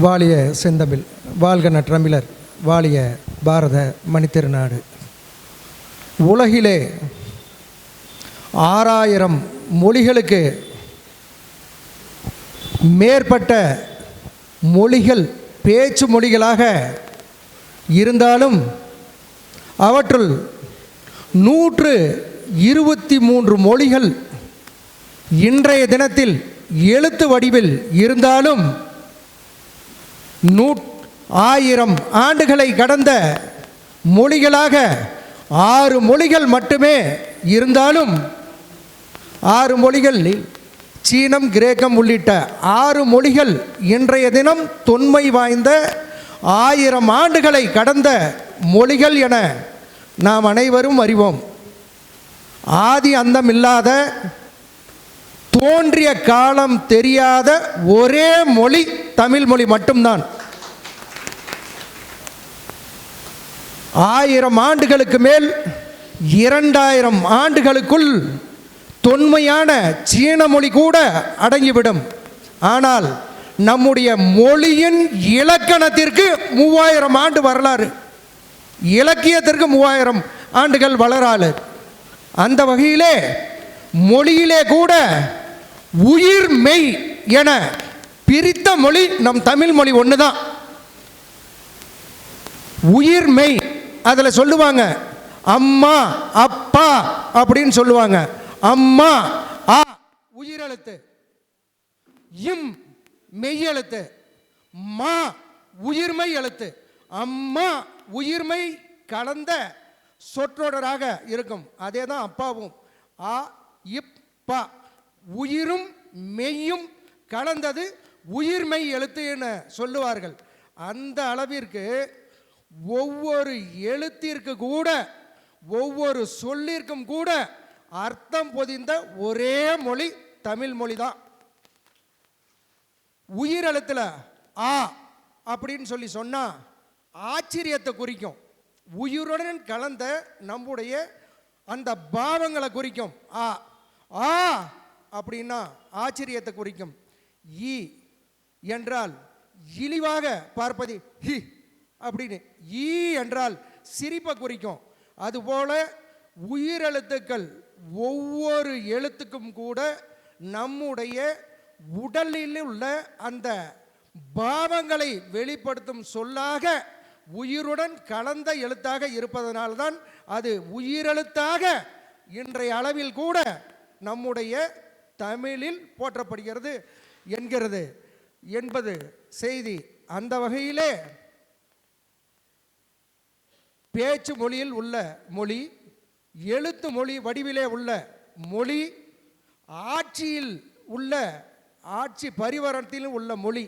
வாலிய செந்தமிழ் வாழ்க நற்றமிழர் வாலிய பாரத மணித்திருநாடு. உலகிலே ஆறாயிரம் மொழிகளுக்கு மேற்பட்ட மொழிகள் பேச்சு மொழிகளாக இருந்தாலும் அவற்றுள் நூற்று இருபத்தி மூன்று மொழிகள் இன்றைய தினத்தில் எழுத்து வடிவில் இருந்தாலும் நூ ஆயிரம் ஆண்டுகளை கடந்த மொழிகளாக ஆறு மொழிகள் மட்டுமே இருந்தாலும் ஆறு மொழிகள் சீனம் கிரேக்கம் உள்ளிட்ட ஆறு மொழிகள் இன்றைய தினம் தொன்மை வாய்ந்த ஆயிரம் ஆண்டுகளை கடந்த மொழிகள் என நாம் அனைவரும் அறிவோம். ஆதி அந்தமில்லாத தோன்றிய காலம் தெரியாத ஒரே மொழி தமிழ் மொழி மட்டும்தான். ஆயிரம் ஆண்டுகளுக்கு மேல் இரண்டாயிரம் ஆண்டுகளுக்குள் தொன்மையான சீன மொழி கூட அடங்கிவிடும். ஆனால் நம்முடைய மொழியின் இலக்கணத்திற்கு மூவாயிரம் ஆண்டு வரலாறு. இலக்கியத்திற்கு மூவாயிரம் ஆண்டுகள் வளராறு அந்த வகையிலே மொழியிலே கூட உயிர் மெய் என பிரித்த மொழி நம் தமிழ் மொழி ஒன்று தான் உயிர் மெய் அதில் சொல்லுவாங்க அம்மா அப்பா அப்படின்னு சொல்லுவாங்க. அம்மா ஆ உயிரெழுத்து. இம் மெய்யெழுத்து. மா உயிர்மை எழுத்து. அம்மா உயிர்மை கலந்த சொற்றொடராக இருக்கும். அதே தான் அப்பாவும். ஆ இப் பா. உயிரும் மெய்யும் கலந்தது உயிர்மெய் எழுத்து என சொல்லுவார்கள். அந்த அளவிற்கு ஒவ்வொரு எழுத்திற்கு கூட ஒவ்வொரு சொல்லிற்கும் கூட அர்த்தம் பொதிந்த ஒரே மொழி தமிழ் மொழி தான் உயிரெழுத்தில் ஆ அப்படின்னு சொல்லி சொன்னால் ஆச்சரியத்தை குறிக்கும். உயிருடன் கலந்த நம்முடைய அந்த பாவங்களை குறிக்கும். ஆ ஆ அப்படின்னா ஆச்சரியத்தை குறிக்கும். ஈ என்றால் இழிவாக பார்ப்பது ஹி அப்படின்னு. ஈ என்றால் சிரிப்பை குறிக்கும். அதுபோல உயிரெழுத்துக்கள் ஒவ்வொரு எழுத்துக்கும் கூட நம்முடைய உடலில் உள்ள அந்த பாவங்களை வெளிப்படுத்தும் சொல்லாக உயிருடன் கலந்த எழுத்தாக இருப்பதனால்தான் அது உயிரெழுத்தாக இன்றைய அளவில் கூட நம்முடைய தமிழில் போற்றப்படுகிறது என்கிறது. என்பது செய்தி. அந்த வகையிலே பேச்சு மொழியில் உள்ள மொழி எழுத்து மொழி வடிவிலே உள்ள மொழி ஆட்சியில் உள்ள ஆட்சி பரிவரத்தில் உள்ள மொழி.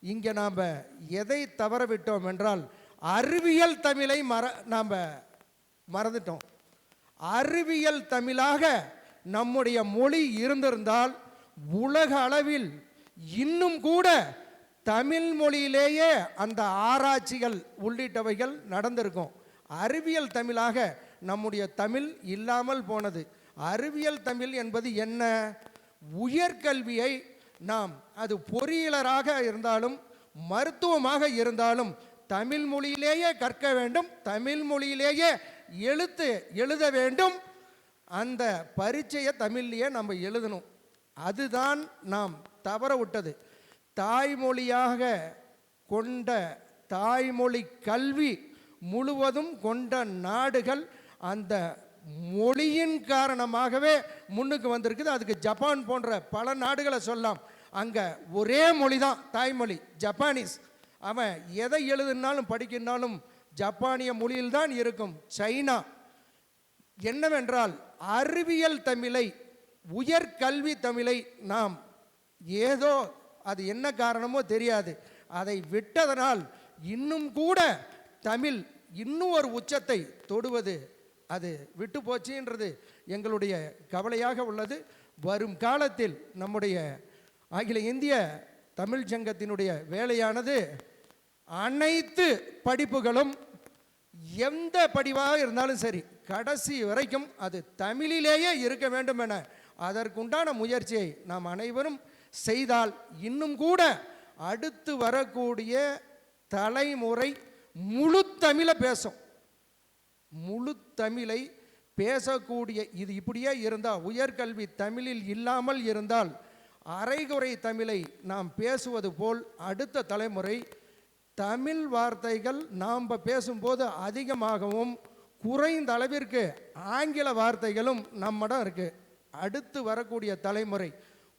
இங்கே நாம் எதை தவறவிட்டோம் என்றால் அறிவியல் தமிழை மற நாம் மறந்துட்டோம். அறிவியல் தமிழாக நம்முடைய மொழி இருந்திருந்தால் உலக அளவில் இன்னும் கூட தமிழ் மொழியிலேயே அந்த ஆராய்ச்சிகள் உள்ளிட்டவைகள் நடந்திருக்கும். அறிவியல் தமிழாக நம்முடைய தமிழ் இல்லாமல் போனது. அறிவியல் தமிழ் என்பது என்ன? உயர்கல்வியை நாம் அது பொறியியலராக இருந்தாலும் மருத்துவமாக இருந்தாலும் தமிழ் மொழியிலேயே கற்க வேண்டும் தமிழ் மொழியிலேயே எழுத்து எழுத வேண்டும் அந்த பரீட்சையை தமிழ்லேயே நம்ம எழுதணும். அதுதான் நாம் தவற விட்டது தாய்மொழியாக கொண்ட தாய்மொழி கல்வி முழுவதும் கொண்ட நாடுகள் அந்த மொழியின் காரணமாகவே முன்னுக்கு வந்திருக்குது. அதுக்கு ஜப்பான் போன்ற பல நாடுகளை சொல்லலாம். அங்கே ஒரே மொழி தான் தாய்மொழி ஜப்பானீஸ். அவன் எதை எழுதுனாலும் படிக்கினாலும் ஜப்பானிய மொழியில் தான் இருக்கும். சைனா என்னவென்றால் அறிவியல் தமிழை உயர்கல்வி தமிழை நாம் ஏதோ அது என்ன காரணமோ தெரியாது. அதை விட்டதனால் இன்னும் கூட தமிழ் இன்னும் ஒரு உச்சத்தை தொடுவது அது விட்டு போச்சுன்றது எங்களுடைய கவலையாக உள்ளது. வரும் காலத்தில் நம்முடைய அகில இந்திய தமிழ் சங்கத்தினுடைய வேலையானது அனைத்து படிப்புகளும் எந்த படிவாக இருந்தாலும் சரி கடைசி வரைக்கும் அது தமிழிலேயே இருக்க வேண்டும் என அதற்குண்டான முயற்சியை நாம் அனைவரும் செய்தால் இன்னும் கூட அடுத்து வரக்கூடிய தலைமுறை முழு தமிழை பேசும். முழு தமிழை பேசக்கூடிய இது இப்படியே இருந்தால் உயர்கல்வி தமிழில் இல்லாமல் இருந்தால் அரைகுறை தமிழை நாம் பேசுவது போல் அடுத்த தலைமுறை தமிழ் வார்த்தைகள் நாம் பேசும்போது அதிகமாகவும் குறைந்த அளவிற்கு ஆங்கில வார்த்தைகளும் நம்மிடம் இருக்கு. அடுத்து வரக்கூடிய தலைமுறை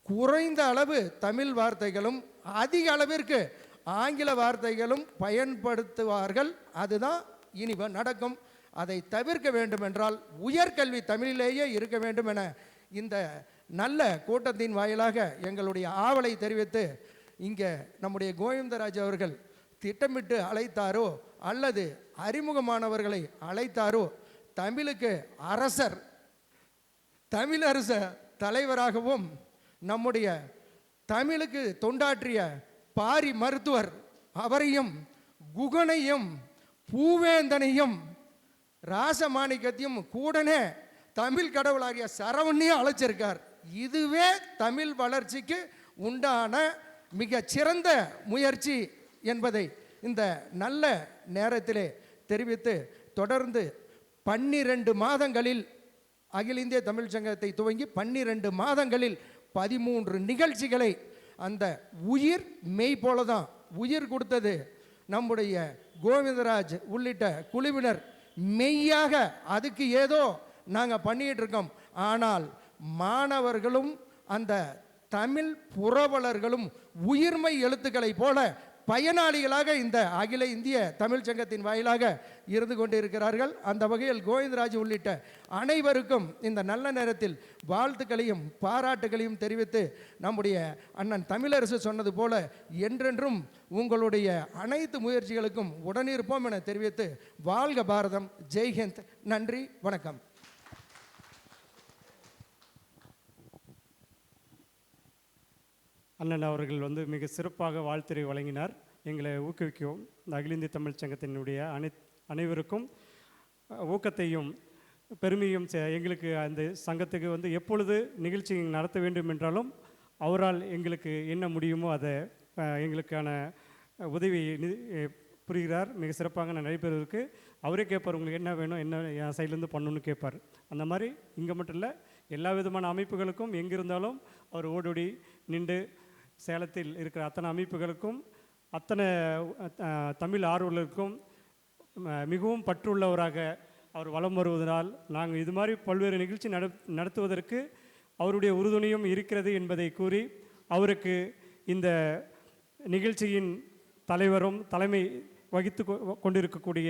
குறைந்த அளவு தமிழ் வார்த்தைகளும் அதிக அளவிற்கு ஆங்கில வார்த்தைகளும் பயன்படுத்துவார்கள். அதுதான் இனி நடக்கும். அதை தவிர்க்க வேண்டுமென்றால் உயர்கல்வி தமிழிலேயே இருக்க வேண்டும் என இந்த நல்ல கூட்டத்தின் வாயிலாக எங்களுடைய ஆவலை தெரிவித்து இங்கே நம்முடைய கோவிந்தராஜ் அவர்கள் திட்டமிட்டு அழைத்தாரோ அல்லது அறிமுகமானவர்களை அழைத்தாரோ தமிழுக்கு அரசர் தமிழரச தலைவராகவும் நம்முடைய தமிழுக்கு தொண்டாற்றிய பாரி மருத்துவர் அவரையும் குகனையும் பூவேந்தனையும் ராசமாணிக்கத்தையும் கூடனே தமிழ் கடவுளாகிய சரவணையும் அழைச்சிருக்கார். இதுவே தமிழ் வளர்ச்சிக்கு உண்டான மிக சிறந்த முயற்சி. என்பதை இந்த நல்ல நேரத்திலே தெரிவித்து தொடர்ந்து பன்னிரண்டு மாதங்களில் அகில இந்திய தமிழ் சங்கத்தை துவங்கி பன்னிரண்டு மாதங்களில் பதிமூன்று நிகழ்ச்சிகளை அந்த உயிர் மெய் போல தான் உயிர் கொடுத்தது. நம்முடைய கோவிந்தராஜ் உள்ளிட்ட குழுவினர் மெய்யாக அதுக்கு ஏதோ நாங்கள் பண்ணிக்கிட்டு இருக்கோம். ஆனால் மாணவர்களும் அந்த தமிழ் புரவலர்களும் உயிர்மை எழுத்துக்களைப் போல பயனாளிகளாக இந்த அகில இந்திய தமிழ் சங்கத்தின் வாயிலாக இருந்து கொண்டிருக்கிறார்கள். அந்த வகையில் கோவிந்தராஜ் உள்ளிட்ட அனைவருக்கும் இந்த நல்ல நேரத்தில் வாழ்த்துக்களையும் பாராட்டுகளையும் தெரிவித்து நம்முடைய அண்ணன் தமிழரசு சொன்னது போல என்றென்றும் உங்களுடைய அனைத்து முயற்சிகளுக்கும் உடனிருப்போம் என தெரிவித்து வாழ்க பாரதம். ஜெய்ஹிந்த். நன்றி. வணக்கம். அண்ணன் அவர்கள் வந்து மிக சிறப்பாக வாழ்த்துரை வழங்கினார். எங்களை ஊக்குவிக்கவும் இந்த அகில இந்திய தமிழ் சங்கத்தினுடைய அனை அனைவருக்கும் ஊக்கத்தையும் பெருமையும் எங்களுக்கு அந்த சங்கத்துக்கு வந்து எப்பொழுது நிகழ்ச்சி நடத்த வேண்டும் என்றாலும் அவரால் எங்களுக்கு என்ன முடியுமோ அதை எங்களுக்கான உதவியை உதவி புரிகிறார். மிக சிறப்பாக நான் நடைபெறுவதற்கு அவரே கேட்பார் உங்களுக்கு என்ன வேணும் என்ன என் சைட்லேருந்து பண்ணணும்னு கேட்பார். அந்த மாதிரி இங்கே மட்டும் இல்லை எல்லா விதமான அமைப்புகளுக்கும் எங்கே இருந்தாலும் அவர் ஓடோடி நின்று சேலத்தில் இருக்கிற அத்தனை அமைப்புகளுக்கும் அத்தனை தமிழ் ஆர்வலருக்கும் மிகவும் பற்றுள்ளவராக அவர் வலம் வருவதனால் நாங்கள் இது மாதிரி பல்வேறு நிகழ்ச்சி நட நடத்துவதற்கு அவருடைய உறுதுணையும் இருக்கிறது என்பதை கூறி அவருக்கு இந்த நிகழ்ச்சியின் தலைவரும் தலைமை வகித்து கொண்டிருக்கக்கூடிய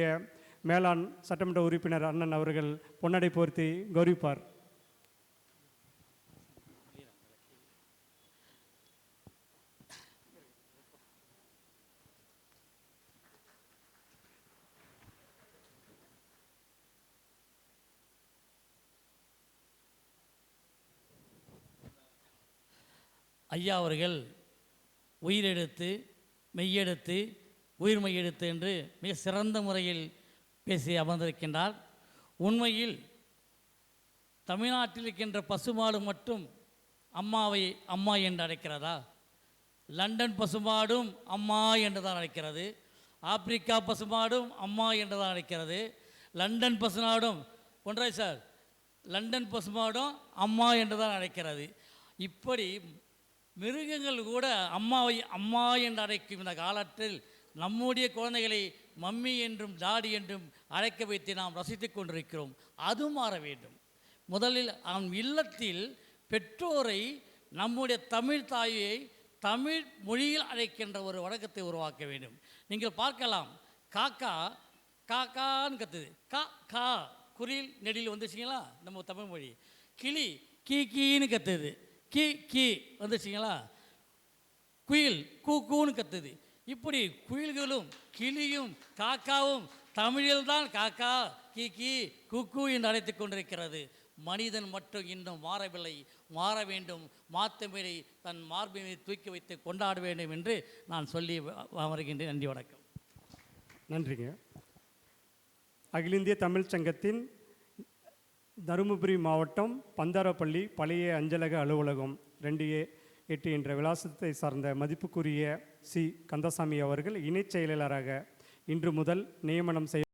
மேலாண் சட்டமன்ற உறுப்பினர் அண்ணன் அவர்கள் பொன்னடை போர்த்தி கௌரவிப்பார். ஐயா அவர்கள் உயிரெடுத்து மெய்யெடுத்து உயிர் மையெடுத்து என்று மிக சிறந்த முறையில் பேசி அமர்ந்திருக்கின்றார். உண்மையில் தமிழ்நாட்டில் இருக்கின்ற பசுமாடு மட்டும் அம்மாவை அம்மா என்று அழைக்கிறதா? லண்டன் பசுமாடும் அம்மா என்று தான் அழைக்கிறது. ஆப்பிரிக்கா பசுமாடும் அம்மா என்று தான் அழைக்கிறது. லண்டன் பசுநாடும் ஒன்றாய் சார் லண்டன் பசுமாடும் அம்மா என்று தான் அழைக்கிறது. இப்படி மிருகங்கள் கூட அம்மாவை அம்மா என்று அழைக்கும் இந்த காலத்தில் நம்முடைய குழந்தைகளை மம்மி என்றும் டாடி என்றும் அழைக்க வைத்து நாம் ரசித்து கொண்டிருக்கிறோம். அது மாற வேண்டும். முதலில் அவன் இல்லத்தில் பெற்றோரை நம்முடைய தமிழ் தாயை தமிழ் மொழியில் அழைக்கின்ற ஒரு வழக்கத்தை உருவாக்க வேண்டும். நீங்கள் பார்க்கலாம். காக்கா காக்கான்னு கத்துது. கா கா குரில் நெடியில் வந்துச்சிங்களா? நம்ம தமிழ் மொழி. கிளி கீ கீன்னு கத்துது. கீ கீ வந்துச்சுங்களா? குயில் கூ கூன்னு கத்துது. இப்படி குயில்களும் கிளியும் காக்காவும் தமிழில்தான் காக்கா கீ கீ குக்கு என்று அழைத்துக் கொண்டிருக்கிறது. மனிதன் மட்டும் இன்னும் மாறவில்லை. மாற வேண்டும். மாத்தமிழை தன் மார்பினை தூக்கி வைத்து கொண்டாட வேண்டும் என்று நான் சொல்லி வருகின்றேன். நன்றி வணக்கம். நன்றிங்க. அகில இந்திய தமிழ்ச் சங்கத்தின் தருமபுரி மாவட்டம் பந்தாரப்பள்ளி பழைய அஞ்சலக அலுவலகம் ரெண்டு ஏ எட்டு என்ற விலாசத்தை சார்ந்த மதிப்புக்குரிய சி கந்தசாமி அவர்கள் இணைச் செயலாளராக இன்று முதல் நியமனம் செய்ய